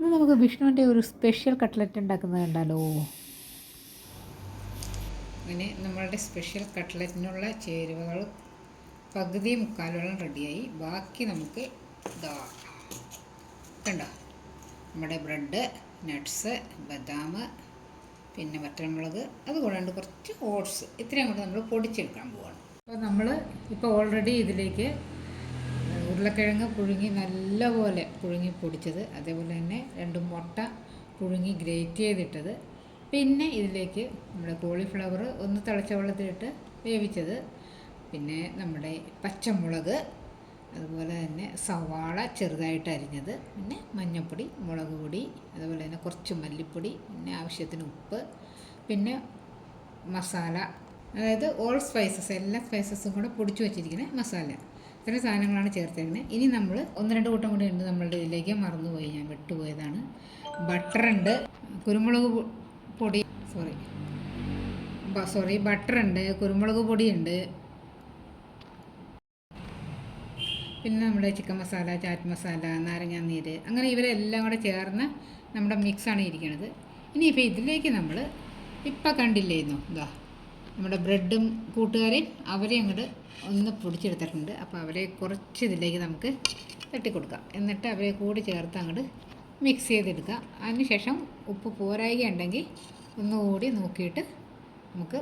ഇന്ന് നമുക്ക് വിഷ്ണുവിന്റെ ഒരു സ്പെഷ്യൽ കട്ട്ലറ്റ് ഉണ്ടാക്കുന്നത് കണ്ടാലോ? ഇനി നമ്മളുടെ സ്പെഷ്യൽ കട്ട്ലറ്റിനുള്ള ചേരുവകൾ പകുതി മുക്കാലോളം റെഡിയായി ബാക്കി നമുക്ക് ഇതാ കണ്ടോ? നമ്മുടെ ബ്രെഡ് നട്ട്സ് ബദാം പിന്നെ വറ്റൽമുളക് അതുകൂടാണ്ട് കുറച്ച് ഓട്സ് ഇത്രയും കൂടെ നമ്മൾ പൊടിച്ചെടുക്കാൻ പോവാണ്. അപ്പോൾ നമ്മൾ ഇപ്പോൾ ഓൾറെഡി ഇതിലേക്ക് ഉരുളക്കിഴങ്ങ് പുഴുങ്ങി നല്ലപോലെ പുഴുങ്ങി പൊടിച്ചത്. അതേപോലെ തന്നെ രണ്ട് മുട്ട പുഴുങ്ങി ഗ്രേറ്റ് ചെയ്തിട്ടത്. പിന്നെ ഇതിലേക്ക് നമ്മുടെ കോളിഫ്ലവർ ഒന്ന് തിളച്ച വെള്ളത്തിലിട്ട് വേവിച്ചത്. പിന്നെ നമ്മുടെ പച്ചമുളക് അതുപോലെ തന്നെ സവാള ചെറുതായിട്ട് അരിഞ്ഞത്. പിന്നെ മഞ്ഞൾപ്പൊടി മുളക് പൊടി അതുപോലെ തന്നെ കുറച്ച് മല്ലിപ്പൊടി പിന്നെ ആവശ്യത്തിന് ഉപ്പ് പിന്നെ മസാല അതായത് ഓൾ സ്പൈസസ് എല്ലാ സ്പൈസസും കൂടെ പൊടിച്ചു വെച്ചിരിക്കുന്ന മസാല. ഇത്രയും സാധനങ്ങളാണ് ചേർത്തേക്കുന്നത്. ഇനി നമ്മൾ ഒന്ന് രണ്ട് കൂട്ടം കൂടി ഉണ്ട് നമ്മളുടെ ഇതിലേക്ക് മറന്നുപോയി. ഞാൻ വിട്ടുപോയതാണ്. ബട്ടറുണ്ട് കുരുമുളക് പൊടി സോറി സോറി ബട്ടറുണ്ട് കുരുമുളക് പൊടിയുണ്ട് പിന്നെ നമ്മുടെ ചിക്കൻ മസാല ചാറ്റ് മസാല നാരങ്ങാനീര് അങ്ങനെ ഇവരെല്ലാം കൂടെ ചേർന്ന് നമ്മുടെ മിക്സാണ് ഇരിക്കുന്നത് ഇനിയിപ്പോൾ ഇതിലേക്ക് നമ്മൾ ഇപ്പം കണ്ടില്ലായിരുന്നു ഇതാ നമ്മുടെ ബ്രെഡും കൂട്ടുകാരെയും അവരെ അങ്ങോട്ട് ഒന്ന് പൊടിച്ചെടുത്തിട്ടുണ്ട്. അപ്പോൾ അവരെ കുറച്ച് ഇതിലേക്ക് നമുക്ക് തട്ടിക്കൊടുക്കാം. എന്നിട്ട് അവരെ കൂടി ചേർത്ത് അങ്ങോട്ട് മിക്സ് ചെയ്തെടുക്കുക. അതിനുശേഷം ഉപ്പ് പോരായിക ഉണ്ടെങ്കിൽ ഒന്നുകൂടി നോക്കിയിട്ട് നമുക്ക്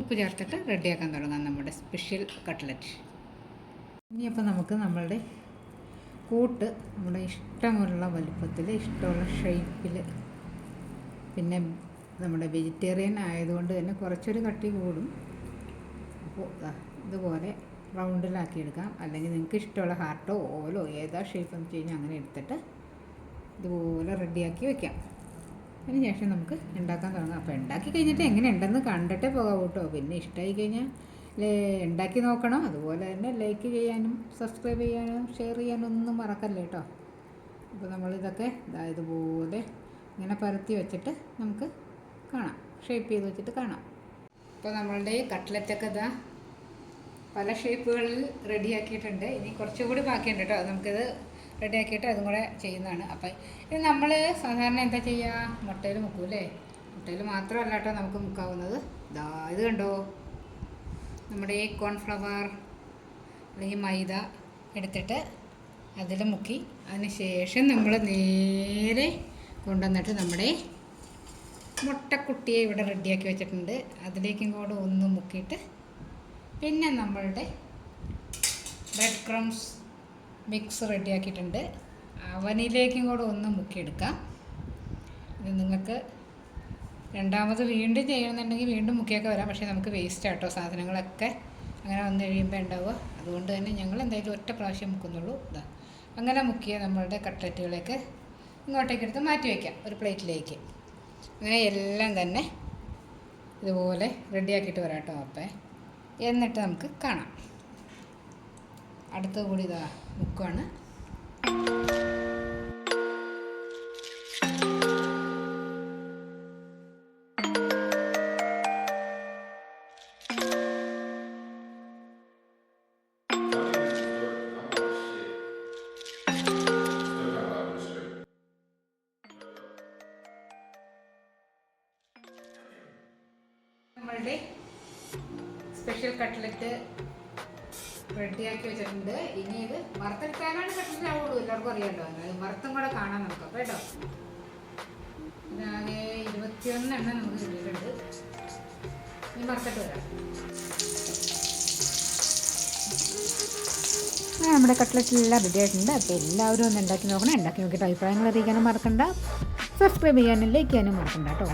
ഉപ്പ് ചേർത്തിട്ട് റെഡിയാക്കാൻ തുടങ്ങാം നമ്മുടെ സ്പെഷ്യൽ കട്ട്ലറ്റ് ഇനിയപ്പോൾ നമുക്ക് നമ്മളുടെ കൂട്ട് നമ്മുടെ ഇഷ്ടമുള്ള വലുപ്പത്തിൽ ഇഷ്ടമുള്ള ഷേപ്പിൽ പിന്നെ നമ്മുടെ വെജിറ്റേറിയൻ ആയതുകൊണ്ട് തന്നെ കുറച്ചൊരു കട്ടി കൂടും. അപ്പോൾ ഇതുപോലെ റൗണ്ടിലാക്കി എടുക്കാം. അല്ലെങ്കിൽ നിങ്ങൾക്ക് ഇഷ്ടമുള്ള ഹാർട്ടോ ഓലോ ഏതാ ഷേപ്പ് എന്ന് കഴിഞ്ഞാൽ അങ്ങനെ എടുത്തിട്ട് ഇതുപോലെ റെഡിയാക്കി വെക്കാം. അതിന് ശേഷം നമുക്ക് ഉണ്ടാക്കാൻ തുടങ്ങാം. അപ്പോൾ ഉണ്ടാക്കി കഴിഞ്ഞിട്ട് എങ്ങനെ ഉണ്ടെന്ന് കണ്ടിട്ടേ പോകാം കേട്ടോ. പിന്നെ ഇഷ്ടമായി കഴിഞ്ഞാൽ ഉണ്ടാക്കി നോക്കണം. അതുപോലെ തന്നെ ലൈക്ക് ചെയ്യാനും സബ്സ്ക്രൈബ് ചെയ്യാനും ഷെയർ ചെയ്യാനും ഒന്നും മറക്കല്ലേ കേട്ടോ. അപ്പോൾ നമ്മളിതൊക്കെ ഇതായതുപോലെ ഇങ്ങനെ പരത്തി വെച്ചിട്ട് നമുക്ക് കാണാം. ഷേപ്പ് ചെയ്ത് വെച്ചിട്ട് കാണാം. ഇപ്പോൾ നമ്മളുടെ കട്ട്ലറ്റൊക്കെ ഇതാ പല ഷേപ്പുകളിൽ റെഡിയാക്കിയിട്ടുണ്ട് ഇനി കുറച്ചുകൂടി ബാക്കിയുണ്ട് കേട്ടോ നമുക്കിത് റെഡിയാക്കിയിട്ട് അതും കൂടെ ചെയ്യുന്നതാണ്. അപ്പം ഇത് നമ്മൾ സാധാരണ എന്താ ചെയ്യുക മുട്ടയിൽ മുക്കൂലേ മുട്ടയിൽ മാത്രമല്ല കേട്ടോ നമുക്ക് മുക്കാവുന്നത്. ഇതാ ഇത് കണ്ടോ? നമ്മുടെ ഈ കോൺഫ്ലവർ അല്ലെങ്കിൽ മൈദ എടുത്തിട്ട് അതിൽ മുക്കി. അതിന് ശേഷം നമ്മൾ നേരെ കൊണ്ടുവന്നിട്ട് നമ്മുടെ മുട്ടക്കുട്ടിയെ ഇവിടെ റെഡിയാക്കി വെച്ചിട്ടുണ്ട്. അതിലേക്കും കൂടെ ഒന്ന് മുക്കിയിട്ട് പിന്നെ നമ്മളുടെ ബ്രെഡ് ക്രംസ് മിക്സ് റെഡിയാക്കിയിട്ടുണ്ട്. അവനിലേക്കും കൂടെ ഒന്ന് മുക്കിയെടുക്കാം. ഇത് നിങ്ങൾക്ക് രണ്ടാമത് വീണ്ടും ചെയ്യണമെന്നുണ്ടെങ്കിൽ വീണ്ടും മുക്കിയൊക്കെ വരാം. പക്ഷേ നമുക്ക് വേസ്റ്റ് ആട്ടോ സാധനങ്ങളൊക്കെ അങ്ങനെ വന്നു കഴിയുമ്പോൾ ഉണ്ടാവുക. അതുകൊണ്ട് തന്നെ ഞങ്ങൾ എന്തായാലും ഒറ്റ പ്രാവശ്യം മുക്കുന്നുള്ളൂ. ഇതാ അങ്ങനെ മുക്കിയ നമ്മളുടെ കട്ട്ലറ്റുകളൊക്കെ ഇങ്ങോട്ടേക്ക് എടുത്ത് മാറ്റി വയ്ക്കാം ഒരു പ്ലേറ്റിലേക്ക് അങ്ങനെ എല്ലാം തന്നെ ഇതുപോലെ റെഡിയാക്കിയിട്ട് വരാം കേട്ടോ അപ്പേ. എന്നിട്ട് നമുക്ക് കാണാം. അടുത്ത കൂടി ഇതാ മുക്കുവാണ് നമ്മളുടെ സ്പെഷ്യൽ കട്ട്ലറ്റ് റെഡിയാക്കി വെച്ചിട്ടുണ്ട്. ഇനി ഇത് വറുത്തെടുക്കാനാണ് കട്ട്ലറ്റ് ആവുള്ളൂ. എല്ലാവർക്കും അറിയാമല്ലോ അത് വറുത്തും കൂടെ കാണാൻ നമുക്ക്. കേട്ടോ? ഇതാകെ ഇരുപത്തിയൊന്ന് എണ്ണം നമുക്ക് കിട്ടിയിട്ടുണ്ട്. ഇനി വറുത്തിട്ട് വരാം. നമ്മുടെ കട്ട്ലറ്റിലെല്ലാം റെഡി ആയിട്ടുണ്ട്. അപ്പോൾ എല്ലാവരും ഒന്ന് ഉണ്ടാക്കി നോക്കണം. ഉണ്ടാക്കി നോക്കിയിട്ട് അഭിപ്രായങ്ങൾ അറിയിക്കാനും മറക്കണ്ട. സബ്സ്ക്രൈബ് ചെയ്യാനും ലൈക്ക് ചെയ്യാനും മറക്കണ്ട കേട്ടോ.